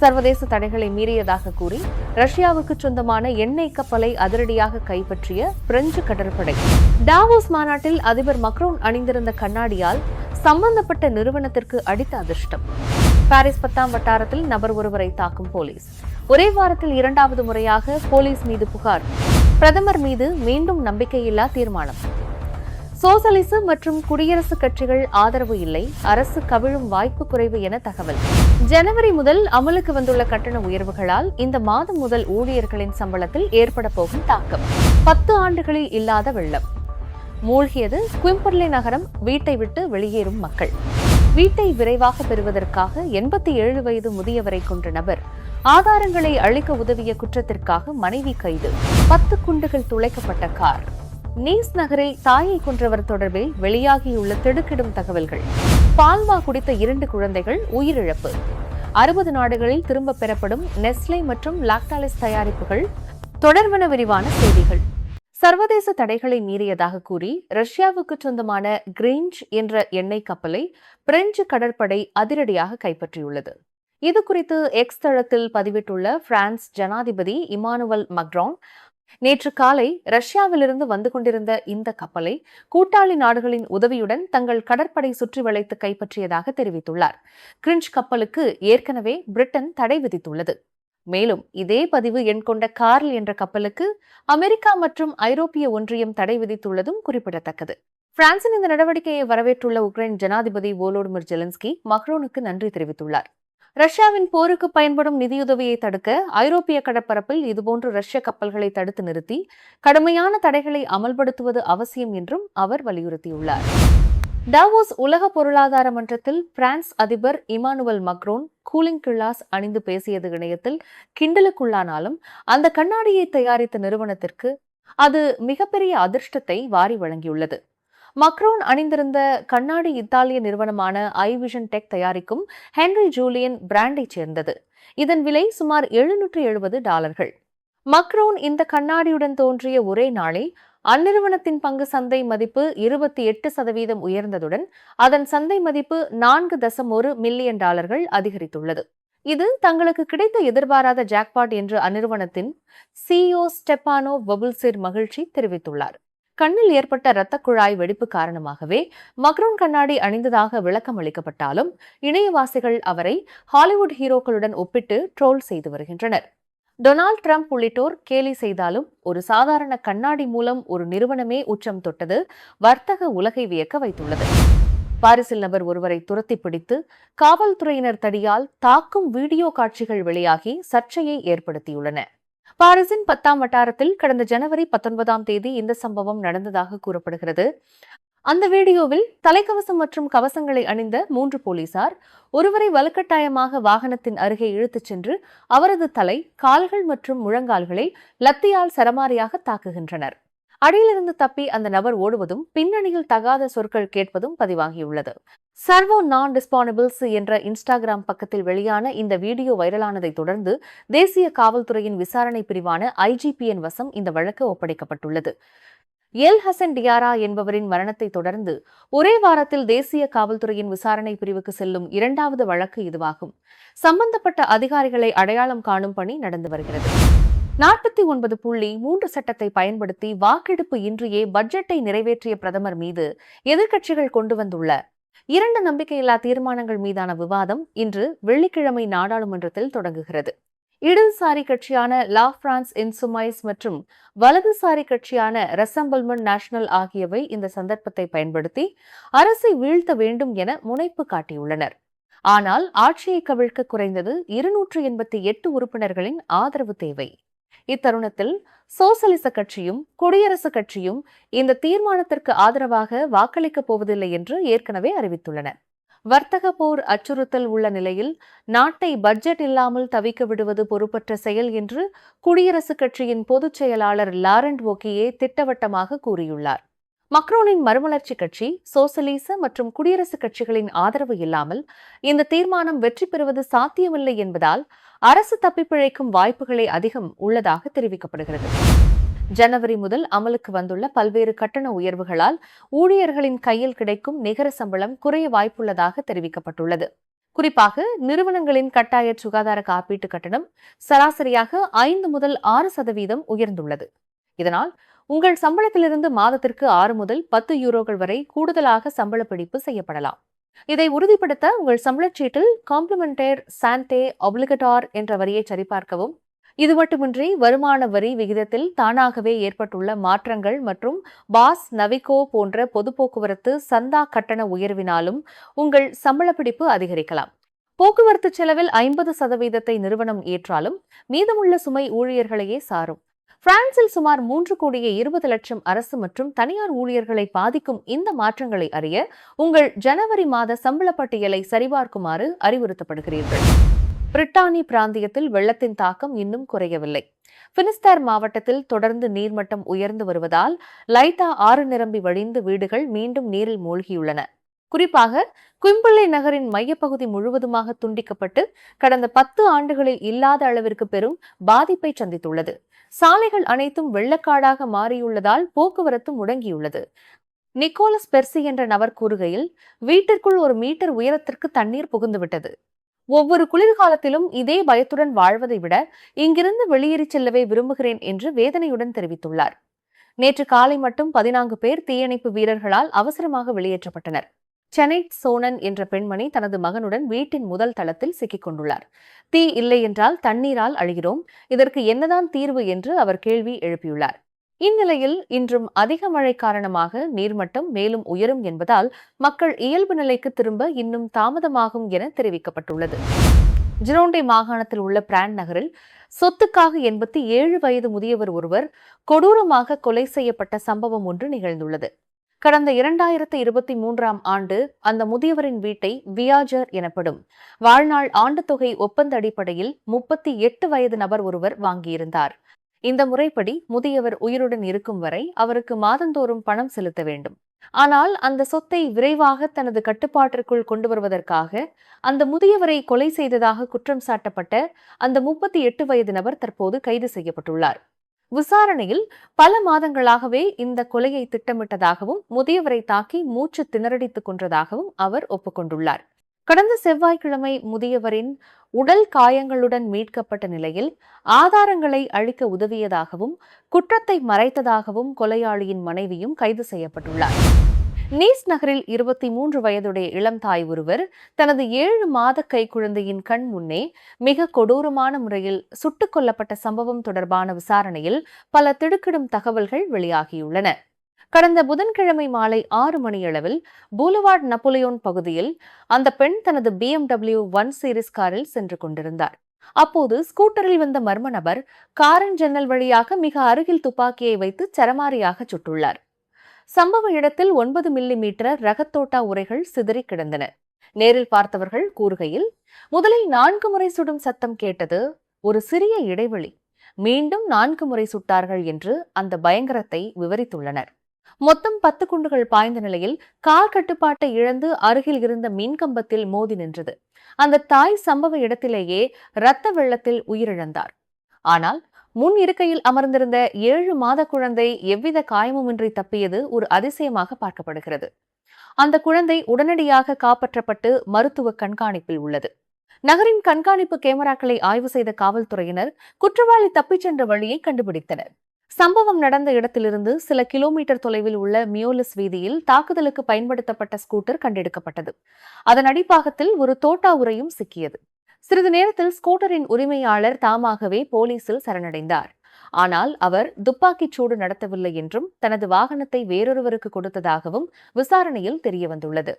சர்வதேச தடைகளை மீறியதாக கூறி ரஷ்யாவுக்கு சொந்தமான எண்ணெய் கப்பலை அதிரடியாக கைப்பற்றிய பிரெஞ்சு கடற்படை. டாவோஸ் மாநாட்டில் அதிபர் மக்ரோன் அணிந்திருந்த கண்ணாடியால் சம்பந்தப்பட்ட நிறுவனத்திற்கு அடித்த அதிர்ஷ்டம். பாரிஸ் பத்தாம் வட்டாரத்தில் நபர் ஒருவரை தாக்கும் போலீஸ். ஒரே வாரத்தில் இரண்டாவது முறையாக போலீஸ் மீது புகார். பிரதமர் மீது மீண்டும் நம்பிக்கையில்லா தீர்மானம். சோசலிச மற்றும் குடியரசுக் கட்சிகள் ஆதரவு இல்லை. அரசு கவிழும் வாய்ப்பு குறைவு என தகவல். ஜனவரி முதல் அமலுக்கு வந்துள்ள கட்டண உயர்வுகளால் இந்த மாதம் முதல் ஊழியர்களின் சம்பளத்தில் ஏற்பட போகும் தாக்கம். பத்து ஆண்டுகளில் இல்லாத வெள்ளம். மூழ்கியது குவிம்பர்லே நகரம் வீட்டை விட்டு வெளியேறும் மக்கள். வீட்டை விரைவாக பெறுவதற்காக எண்பத்தி ஏழு வயது முதியவரை கொன்ற நபர் ஆதாரங்களை அழிக்க உதவிய குற்றத்திற்காக மனைவி கைது. பத்து குண்டுகள் துளைக்கப்பட்ட கார். நீஸ் நகரில் தாயை கொன்றவர் தொடர்பில் வெளியாகியுள்ள திடுக்கிடும் தகவல்கள். பால்வா குடித்த இரண்டு குழந்தைகள் உயிரிழப்பு. அறுபது நாடுகளில் திரும்ப பெறப்படும் நெஸ்லே மற்றும் லாக்டாலிஸ் தயாரிப்புகள் தொடர்வன விரிவான செய்திகள். சர்வதேச தடைகளை மீறியதாக கூறி ரஷ்யாவுக்கு சொந்தமான கிரீஞ்ச் என்ற எண்ணெய் கப்பலை பிரெஞ்சு கடற்படை அதிரடியாக கைப்பற்றியுள்ளது. இது குறித்து எக்ஸ் தளத்தில் பதிவிட்டுள்ள பிரான்ஸ் ஜனாதிபதி இமானுவல் மக்ரான் நேற்று காலை ரஷ்யாவிலிருந்து வந்து கொண்டிருந்த இந்த கப்பலை கூட்டாளி நாடுகளின் உதவியுடன் தங்கள் கடற்படை சுற்றி வளைத்து கைப்பற்றியதாக தெரிவித்துள்ளார். கிரிஞ்ச் கப்பலுக்கு ஏற்கனவே பிரிட்டன் தடை விதித்துள்ளது. மேலும் இதே பதிவு எண் கொண்ட கார்ல் என்ற கப்பலுக்கு அமெரிக்கா மற்றும் ஐரோப்பிய ஒன்றியம் தடை விதித்துள்ளதும் குறிப்பிடத்தக்கது. பிரான்சின் இந்த நடவடிக்கையை வரவேற்றுள்ள உக்ரைன் ஜனாதிபதி வோலோடிமிர் ஜெலன்ஸ்கி மக்ரோனுக்கு நன்றி தெரிவித்துள்ளார். ரஷ்யாவின் போருக்கு பயன்படும் நிதியுதவியை தடுக்க ஐரோப்பிய கடற்பரப்பில் இதுபோன்று ரஷ்ய கப்பல்களை தடுத்து நிறுத்தி கடுமையான தடைகளை அமல்படுத்துவது அவசியம் என்றும் அவர் வலியுறுத்தியுள்ளார். டாவோஸ் உலக பொருளாதார மன்றத்தில் பிரான்ஸ் அதிபர் இமானுவல் மக்ரோன் கூலிங் கிளாஸ் அணிந்து பேசியது இணையத்தில் கிண்டலுக்குள்ளானாலும் அந்த கண்ணாடியை தயாரித்த நிறுவனத்திற்கு அது மிகப்பெரிய அதிர்ஷ்டத்தை வாரி வழங்கியுள்ளது. மக்ரோன் அணிந்திருந்த கண்ணாடி இத்தாலிய நிறுவனமான ஐவிஷன் டெக் தயாரிக்கும் ஹென்ரி ஜூலியன் பிராண்டைச் சேர்ந்தது. இதன் விலை சுமார் எழுநூற்று எழுபது டாலர்கள். மக்ரோன் இந்த கண்ணாடியுடன் தோன்றிய ஒரே நாளில் அந்நிறுவனத்தின் பங்கு சந்தை மதிப்பு இருபத்தி எட்டு சதவீதம் உயர்ந்ததுடன் அதன் சந்தை மதிப்பு நான்கு தசம் ஒரு மில்லியன் டாலர்கள் அதிகரித்துள்ளது. இது தங்களுக்கு கிடைத்த எதிர்பாராத ஜாக்பாட் என்று அந்நிறுவனத்தின் சிஇஓ ஸ்டெப்பானோ வபுல்சிர் மகிழ்ச்சி தெரிவித்துள்ளார். கண்ணில் ஏற்பட்ட இரத்த குழாய் வெடிப்பு காரணமாகவே மக்ரோன் கண்ணாடி அணிந்ததாக விளக்கம் அளிக்கப்பட்டாலும் இணையவாசிகள் அவரை ஹாலிவுட் ஹீரோக்களுடன் ஒப்பிட்டு ட்ரோல் செய்து வருகின்றனர். டொனால்ட் ட்ரம்ப் உள்ளிட்டோர் கேலி செய்தாலும் ஒரு சாதாரண கண்ணாடி மூலம் ஒரு நிறுவனமே உச்சம் தொட்டது வர்த்தக உலகை வியக்க வைத்துள்ளது. பாரிசில் நபர் ஒருவரை துரத்தி பிடித்து காவல்துறையினர் தடியால் தாக்கும் வீடியோ காட்சிகள் வெளியாகி சர்ச்சையை ஏற்படுத்தியுள்ளன. பாரிஸின் பத்தாம் வட்டாரத்தில் கடந்த ஜனவரி பத்தொன்பதாம் தேதி இந்த சம்பவம் நடந்ததாக கூறப்படுகிறது. அந்த வீடியோவில் தலைக்கவசம் மற்றும் கவசங்களை அணிந்த மூன்று போலீசார் ஒருவரை வலுக்கட்டாயமாக வாகனத்தின் அருகே இழுத்துச் சென்று அவரது தலை கால்கள் மற்றும் முழங்கால்களை லத்தியால் சரமாரியாக தாக்குகின்றனர். அடியிலிருந்து தப்பி அந்த நபர் ஓடுவதும் பின்னணியில் தகாத சொற்கள் கேட்பதும் பதிவாகியுள்ளது. சர்வோ நான் டிஸ்பானபிள்ஸ் என்ற இன்ஸ்டாகிராம் பக்கத்தில் வெளியான இந்த வீடியோ வைரலானதை தொடர்ந்து தேசிய காவல்துறையின் விசாரணை பிரிவான ஐஜிபிஎன் வசம் இந்த வழக்கு ஒப்படைக்கப்பட்டுள்ளது. எல் ஹசன் டியாரா என்பவரின் மரணத்தை தொடர்ந்து ஒரே வாரத்தில் தேசிய காவல்துறையின் விசாரணை பிரிவுக்கு செல்லும் இரண்டாவது வழக்கு இதுவாகும். சம்பந்தப்பட்ட அதிகாரிகளை அடையாளம் காணும் பணி நடந்து வருகிறது. நாற்பத்தி ஒன்பது புள்ளி மூன்று சட்டத்தை பயன்படுத்தி வாக்கெடுப்பு இன்றியே பட்ஜெட்டை நிறைவேற்றிய பிரதமர் மீது எதிர்க்கட்சிகள் கொண்டு வந்துள்ள இரண்டு நம்பிக்கையில்லா தீர்மானங்கள் மீதான விவாதம் இன்று வெள்ளிக்கிழமை நாடாளுமன்றத்தில் தொடங்குகிறது. இடதுசாரி கட்சியான லா பிரான்ஸ் இன்சுமைஸ் மற்றும் வலதுசாரி கட்சியான ரெசம்பிள்மெண்ட் நேஷனல் ஆகியவை இந்த சந்தர்ப்பத்தை பயன்படுத்தி அரசை வீழ்த்த வேண்டும் என முனைப்பு காட்டியுள்ளனர். ஆனால் ஆட்சியை கவிழ்க்க குறைந்தது இருநூற்று எண்பத்தி எட்டு உறுப்பினர்களின் ஆதரவு தேவை. இத்தருணத்தில் சோசலிச கட்சியும் குடியரசுக் கட்சியும் இந்த தீர்மானத்திற்கு ஆதரவாக வாக்களிக்கப் போவதில்லை என்று ஏற்கனவே அறிவித்துள்ளன. வர்த்தக போர் அச்சுறுத்தல் உள்ள நிலையில் நாட்டை பட்ஜெட் இல்லாமல் தவிக்க விடுவது பொறுப்பற்ற செயல் என்று குடியரசுக் கட்சியின் பொதுச் செயலாளர் லாரண்ட் ஓக்கியே திட்டவட்டமாக கூறியுள்ளார். மக்ரோனின் மறுமலர்ச்சி கட்சி சோசலிச மற்றும் குடியரசுக் கட்சிகளின் ஆதரவு இல்லாமல் இந்த தீர்மானம் வெற்றி பெறுவது சாத்தியமில்லை என்பதால் அரசு தப்பிப்பிழைக்கும் வாய்ப்புகளே அதிகம் உள்ளதாக தெரிவிக்கப்படுகிறது. ஜனவரி முதல் அமலுக்கு வந்துள்ள பல்வேறு கட்டண உயர்வுகளால் ஊழியர்களின் கையில் கிடைக்கும் நிகர சம்பளம் குறைய வாய்ப்புள்ளதாக தெரிவிக்கப்பட்டுள்ளது. குறிப்பாக நிறுவனங்களின் கட்டாய சுகாதார காப்பீட்டு கட்டணம் சராசரியாக ஐந்து முதல் ஆறு சதவீதம் உயர்ந்துள்ளது. இதனால் உங்கள் சம்பளத்திலிருந்து மாதத்திற்கு ஆறு முதல் பத்து யூரோகள் வரை கூடுதலாக சம்பள பிடிப்பு செய்யப்படலாம். இதை உறுதிப்படுத்த உங்கள் சம்பளச்சீட்டில் காம்ப்ளிமெண்டேர் சாண்டே ஒப்ளிகட்டார் என்ற வரியை சரிபார்க்கவும் இது மட்டுமின்றி வருமான வரி விகிதத்தில் தானாகவே ஏற்பட்டுள்ள மாற்றங்கள் மற்றும் பாஸ் நவிகோ போன்ற பொது போக்குவரத்து சந்தா கட்டண உயர்வினாலும் உங்கள் சம்பள பிடிப்பு அதிகரிக்கலாம். போக்குவரத்து செலவில் ஐம்பது சதவீதத்தை நிறுவனம் ஏற்றாலும் மீதமுள்ள சுமை ஊழியர்களையே சாரும். பிரான்சில் சுமார் மூன்று கோடியே இருபது லட்சம் அரசு மற்றும் தனியார் ஊழியர்களை பாதிக்கும் இந்த மாற்றங்களை அறிய உங்கள் ஜனவரி மாத சம்பள பட்டியலை சரிபார்க்குமாறு அறிவுறுத்தப்படுகிறீர்கள். பிரிட்டானி பிராந்தியத்தில் வெள்ளத்தின் தாக்கம் இன்னும் குறையவில்லை. பினிஸ்தர் மாவட்டத்தில் தொடர்ந்து நீர்மட்டம் உயர்ந்து வருவதால் லைட்டா ஆறு நிரம்பி வழிந்து வீடுகள் மீண்டும் நீரில் மூழ்கியுள்ளன. குறிப்பாக கும்பிள்ளை நகரின் மையப்பகுதி முழுவதுமாக துண்டிக்கப்பட்டு கடந்த பத்து ஆண்டுகளில் இல்லாத அளவிற்கு பெரும் பாதிப்பை சந்தித்துள்ளது. சாலைகள் அனைத்தும் வெள்ளக்காடாக மாறியுள்ளதால் போக்குவரத்து முடங்கியுள்ளது. நிக்கோலஸ் பெர்சி என்ற நபர் கூறுகையில் வீட்டிற்குள் ஒரு மீட்டர் உயரத்திற்கு தண்ணீர் புகுந்துவிட்டது. ஒவ்வொரு குளிர்காலத்திலும் இதே பயத்துடன் வாழ்வதை விட இங்கிருந்து வெளியேறிச் செல்லவே விரும்புகிறேன் என்று வேதனையுடன் தெரிவித்துள்ளார். நேற்று காலை மட்டும் பதினான்கு பேர் தீயணைப்பு வீரர்களால் அவசரமாக வெளியேற்றப்பட்டனர். செனைட் சோனன் என்ற பெண்மணி தனது மகனுடன் வீட்டின் முதல் தளத்தில் சிக்கிக் கொண்டுள்ளார். தீ இல்லை என்றால் தண்ணீரால் அழுகிறோம். இதற்கு என்னதான் தீர்வு என்று அவர் கேள்வி எழுப்பியுள்ளார். இந்நிலையில் இன்றும் அதிக மழை காரணமாக நீர்மட்டம் மேலும் உயரும் என்பதால் மக்கள் இயல்பு நிலைக்கு திரும்ப இன்னும் தாமதமாகும் என தெரிவிக்கப்பட்டுள்ளது. ஜிரோண்டே மாகாணத்தில் உள்ள பிராண்ட் நகரில் சொத்துக்காக எண்பத்தி ஏழு வயது முதியவர் ஒருவர் கொடூரமாக கொலை செய்யப்பட்ட சம்பவம் ஒன்று நிகழ்ந்துள்ளது. கடந்த இரண்டாயிரத்து இருபத்தி மூன்றாம் ஆண்டு அந்த முதியவரின் வீட்டை வியாஜர் எனப்படும் வாழ்நாள் ஆண்டு தொகை ஒப்பந்த அடிப்படையில் முப்பத்தி எட்டு வயது நபர் ஒருவர் வாங்கியிருந்தார். இந்த முறைப்படி முதியவர் உயிருடன் இருக்கும் வரை அவருக்கு மாதந்தோறும் பணம் செலுத்த வேண்டும். ஆனால் அந்த சொத்தை விரைவாக தனது கட்டுப்பாட்டிற்குள் கொண்டு வருவதற்காக அந்த முதியவரை கொலை செய்ததாக குற்றம் சாட்டப்பட்ட அந்த முப்பத்தி எட்டு வயது நபர் தற்போது கைது செய்யப்பட்டுள்ளார். விசாரணையில் பல மாதங்களாகவே இந்த கொலையை திட்டமிட்டதாகவும் முதியவரை தாக்கி மூச்சு திணறடித்துக் கொன்றதாகவும் அவர் ஒப்புக்கொண்டுள்ளார். கடந்த செவ்வாய்க்கிழமை முதியவரின் உடல் காயங்களுடன் மீட்கப்பட்ட நிலையில் ஆதாரங்களை அழிக்க உதவியதாகவும் குற்றத்தை மறைத்ததாகவும் கொலையாளியின் மனைவியும் கைது செய்யப்பட்டுள்ளார். நீஸ் நகரில் இருபத்தி மூன்று வயதுடைய இளம் தாய் ஒருவர் தனது ஏழு மாத கைக்குழந்தையின் கண் முன்னே மிக கொடூரமான முறையில் சுட்டுக் கொல்லப்பட்ட சம்பவம் தொடர்பான விசாரணையில் பல திடுக்கிடும் தகவல்கள் வெளியாகியுள்ளன. கடந்த புதன்கிழமை மாலை ஆறு மணியளவில் பூலவார்ட் நப்போலியோன் பகுதியில் அந்த பெண் தனது பிஎம்டபிள்யூ ஒன் சீரிஸ் காரில் சென்று கொண்டிருந்தார். அப்போது ஸ்கூட்டரில் வந்த மர்ம நபர் காரின் ஜன்னல் வழியாக மிக அருகில் துப்பாக்கியை வைத்து சரமாரியாக சுட்டுள்ளார். சம்பவ இடத்தில் ஒன்பது மில்லி மீட்டர் ரகத்தோட்டா உரைகள் சிதறி கிடந்தன. நேரில் பார்த்தவர்கள் கூறுகையில் முதலில் நான்கு முறை சுடும் சத்தம் கேட்டது ஒரு சிறிய இடைவெளி. மீண்டும் நான்கு முறை சுட்டார்கள் என்று அந்த பயங்கரத்தை விவரித்துள்ளனர். மொத்தம் பத்து குண்டுகள் பாய்ந்த நிலையில் கார் கட்டுப்பாட்டை இழந்து அருகில் இருந்த மின்கம்பத்தில் மோதி நின்றது. அந்த தாய் சம்பவ இடத்திலேயே இரத்த வெள்ளத்தில் உயிரிழந்தார். ஆனால் முன் இருக்கையில் அமர்ந்திருந்த ஏழு மாத குழந்தை எவ்வித காயமுமின்றி தப்பியது ஒரு அதிசயமாக பார்க்கப்படுகிறது. அந்த குழந்தை உடனடியாக காப்பாற்றப்பட்டு மருத்துவ கண்காணிப்பில் உள்ளது. நகரின் கண்காணிப்பு கேமராக்களை ஆய்வு செய்த காவல்துறையினர் குற்றவாளி தப்பிச் சென்ற வழியை கண்டுபிடித்தனர். சம்பவம் நடந்த இடத்திலிருந்து சில கிலோமீட்டர் தொலைவில் உள்ள மியோலிஸ் வீதியில் தாக்குதலுக்கு பயன்படுத்தப்பட்ட ஸ்கூட்டர் கண்டெடுக்கப்பட்டது. அதன் அடிப்பாகத்தில் ஒரு தோட்டா உரையும் சிக்கியது. சிறிது நேரத்தில் ஸ்கூட்டரின் உரிமையாளர் தாமாகவே போலீசில் சரணடைந்தார். ஆனால் அவர் துப்பாக்கிச் சூடு நடத்தவில்லை என்றும் தனது வாகனத்தை வேறொருவருக்கு கொடுத்ததாகவும் விசாரணையில் தெரியவந்துள்ளது.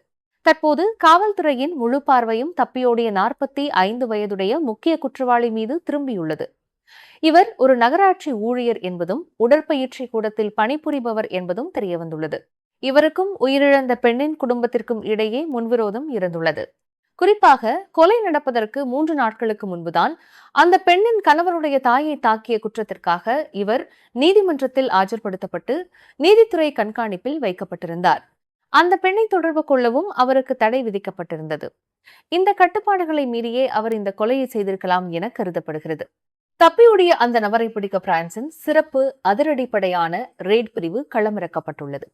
தற்போது காவல்துறையின் முழு பார்வையும் தப்பியோடிய நாற்பத்தி ஐந்து வயதுடைய முக்கிய குற்றவாளி மீது திரும்பியுள்ளது. இவர் ஒரு நகராட்சி ஊழியர் என்பதும் உடற்பயிற்சி கூடத்தில் பணிபுரிபவர் என்பதும் தெரியவந்துள்ளது. இவருக்கும் உயிரிழந்த பெண்ணின் குடும்பத்திற்கும் இடையே முன்விரோதம் இருந்துள்ளது. குறிப்பாக கொலை நடப்பதற்கு மூன்று நாட்களுக்கு முன்புதான் அந்த பெண்ணின் கணவருடைய தாயை தாக்கிய குற்றத்திற்காக இவர் நீதிமன்றத்தில் ஆஜர்படுத்தப்பட்டு நீதித்துறை கண்காணிப்பில் வைக்கப்பட்டிருந்தார். அந்த பெண்ணை தொடர்பு கொள்ளவும் அவருக்கு தடை விதிக்கப்பட்டிருந்தது. இந்த கட்டுப்பாடுகளை மீறியே அவர் இந்த கொலையை செய்திருக்கலாம் என கருதப்படுகிறது. தப்பியுடைய அந்த நபரை பிடிக்க பிரான்சின் சிறப்பு அதிரடிப்படையான ரெய்ட் பிரிவு களமிறக்கப்பட்டுள்ளது.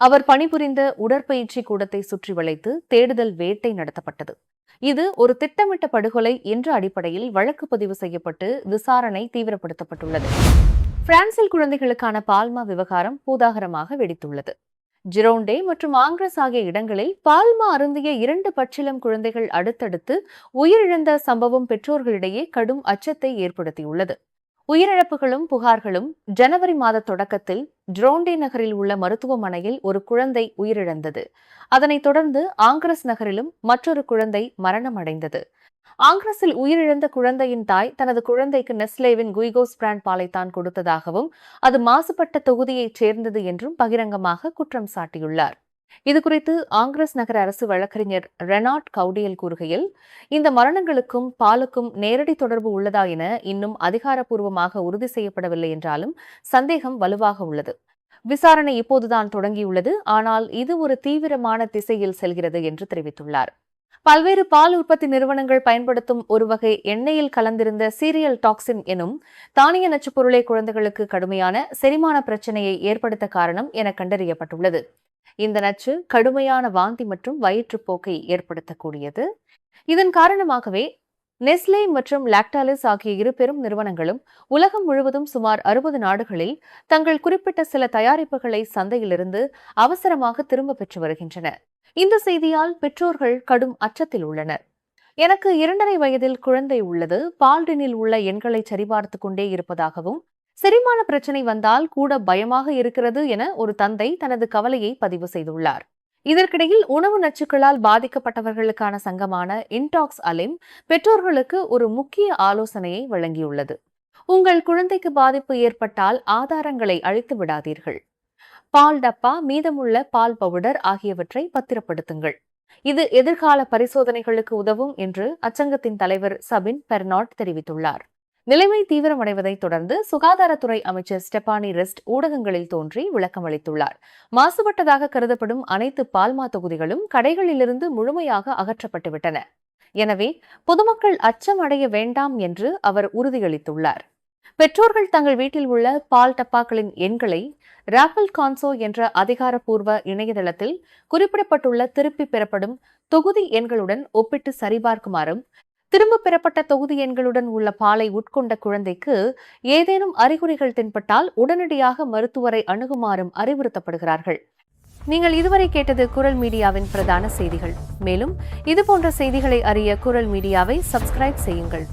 அவர் பணிபுரிந்த உடற்பயிற்சி கூடத்தை சுற்றி வளைத்து தேடுதல் வேட்டை நடத்தப்பட்டது. இது ஒரு திட்டமிட்ட படுகொலை என்ற அடிப்படையில் வழக்கு பதிவு செய்யப்பட்டு விசாரணை தீவிரப்படுத்தப்பட்டுள்ளது. பிரான்சில் குழந்தைகளுக்கான பால்மா விவகாரம் பூதாகரமாக வெடித்துள்ளது. ஜிரோண்டே மற்றும் ஆங்கிரஸ் ஆகிய இடங்களில் பால்மா அருந்திய இரண்டு பச்சிலம் குழந்தைகள் அடுத்தடுத்து உயிரிழந்த சம்பவம் பெற்றோர்களிடையே கடும் அச்சத்தை ஏற்படுத்தியுள்ளது. உயிரிழப்புகளும் புகார்களும் ஜனவரி மாத தொடக்கத்தில் ஜ்ரோண்டே நகரில் உள்ள மருத்துவமனையில் ஒரு குழந்தை உயிரிழந்தது. அதனைத் தொடர்ந்து ஆங்கிரஸ் நகரிலும் மற்றொரு குழந்தை மரணமடைந்தது. ஆங்கிரஸில் உயிரிழந்த குழந்தையின் தாய் தனது குழந்தைக்கு நெஸ்லேவின் குய்கோஸ் பிராண்ட் பாலை தான் கொடுத்ததாகவும் அது மாசுபட்ட தொகுதியைச் சேர்ந்தது என்றும் பகிரங்கமாக குற்றம் சாட்டியுள்ளார். இதுகுறித்து ஆங்கிரஸ் நகர அரசு வழக்கறிஞர் ரெனாட் கவுடியல் கூறுகையில் இந்த மரணங்களுக்கும் பாலுக்கும் நேரடி தொடர்பு உள்ளதா என இன்னும் அதிகாரப்பூர்வமாக உறுதி செய்யப்படவில்லை என்றாலும் சந்தேகம் வலுவாக உள்ளது. விசாரணை இப்போதுதான் தொடங்கியுள்ளது. ஆனால் இது ஒரு தீவிரமான திசையில் செல்கிறது என்று தெரிவித்துள்ளார். பல்வேறு பால் உற்பத்தி நிறுவனங்கள் பயன்படுத்தும் ஒரு வகை எண்ணெயில் கலந்திருந்த சீரியல் டாக்ஸின் எனும் தானிய நச்சுப் பொருளை குழந்தைகளுக்கு கடுமையான செரிமான பிரச்சனையை ஏற்படுத்த காரணம் என கண்டறியப்பட்டுள்ளது. இந்த நச்சு கடுமையான வாந்தி மற்றும் வயிற்றுப்போக்கை ஏற்படுத்தக்கூடியது. இதன் காரணமாகவே நெஸ்லே மற்றும் லாக்டாலிஸ் ஆகிய இரு பெரும் நிறுவனங்களும் உலகம் முழுவதும் சுமார் அறுபது நாடுகளில் தங்கள் குறிப்பிட்ட சில தயாரிப்புகளை சந்தையிலிருந்து அவசரமாக திரும்ப பெற்று வருகின்றன. இந்த செய்தியால் பெற்றோர்கள் கடும் அச்சத்தில் உள்ளனர். எனக்கு இரண்டரை வயதில் குழந்தை உள்ளது. பால்டினில் உள்ள எண்களை சரிபார்த்து கொண்டே இருப்பதாகவும் செரிமான பிரச்சனை வந்தால் கூட பயமாக இருக்கிறது என ஒரு தந்தை தனது கவலையை பதிவு செய்துள்ளார். இதற்கிடையில் உணவு நச்சுக்களால் பாதிக்கப்பட்டவர்களுக்கான சங்கமான இன்டாக்ஸ் அலிம் பெற்றோர்களுக்கு ஒரு முக்கிய ஆலோசனையை வழங்கியுள்ளது. உங்கள் குழந்தைக்கு பாதிப்பு ஏற்பட்டால் ஆதாரங்களை அழித்து விடாதீர்கள். பால் டப்பா மீதமுள்ள பால் பவுடர் ஆகியவற்றை பத்திரப்படுத்துங்கள். இது எதிர்கால பரிசோதனைகளுக்கு உதவும் என்று அச்சங்கத்தின் தலைவர் சபின் பெர்னாட் தெரிவித்துள்ளார். நிலைமை தீவிரமடைவதைத் தொடர்ந்து சுகாதாரத்துறை அமைச்சர் ஸ்டெபானி ரெஸ்ட் ஊடகங்களில் தோன்றி விளக்கம் அளித்துள்ளார். மாசுபட்டதாக கருதப்படும் அனைத்து பால்மா தொகுதிகளும் கடைகளிலிருந்து முழுமையாக அகற்றப்பட்டுவிட்டன. எனவே பொதுமக்கள் அச்சம் அடைய வேண்டாம் என்று அவர் உறுதியளித்துள்ளார். பெற்றோர்கள் தங்கள் வீட்டில் உள்ள பால் டப்பாக்களின் எண்களை ராப்பிள் கான்சோ என்ற அதிகாரப்பூர்வ இணையதளத்தில் குறிப்பிடப்பட்டுள்ள திருப்பி பெறப்படும் தொகுதி எண்களுடன் ஒப்பிட்டு சரிபார்க்குமாறும் திரும்ப பெறப்பட்ட தொகுதி எண்களுடன் உள்ள பாலை உட்கொண்ட குழந்தைக்கு ஏதேனும் அறிகுறிகள் தென்பட்டால் உடனடியாக மருத்துவரை அணுகுமாறும் அறிவுறுத்தப்படுகிறார்கள். நீங்கள் இதுவரை கேட்டது குரல் மீடியாவின் பிரதான செய்திகள். மேலும் இதுபோன்ற செய்திகளை அறிய குரல் மீடியாவை சப்ஸ்கிரைப் செய்யுங்கள்.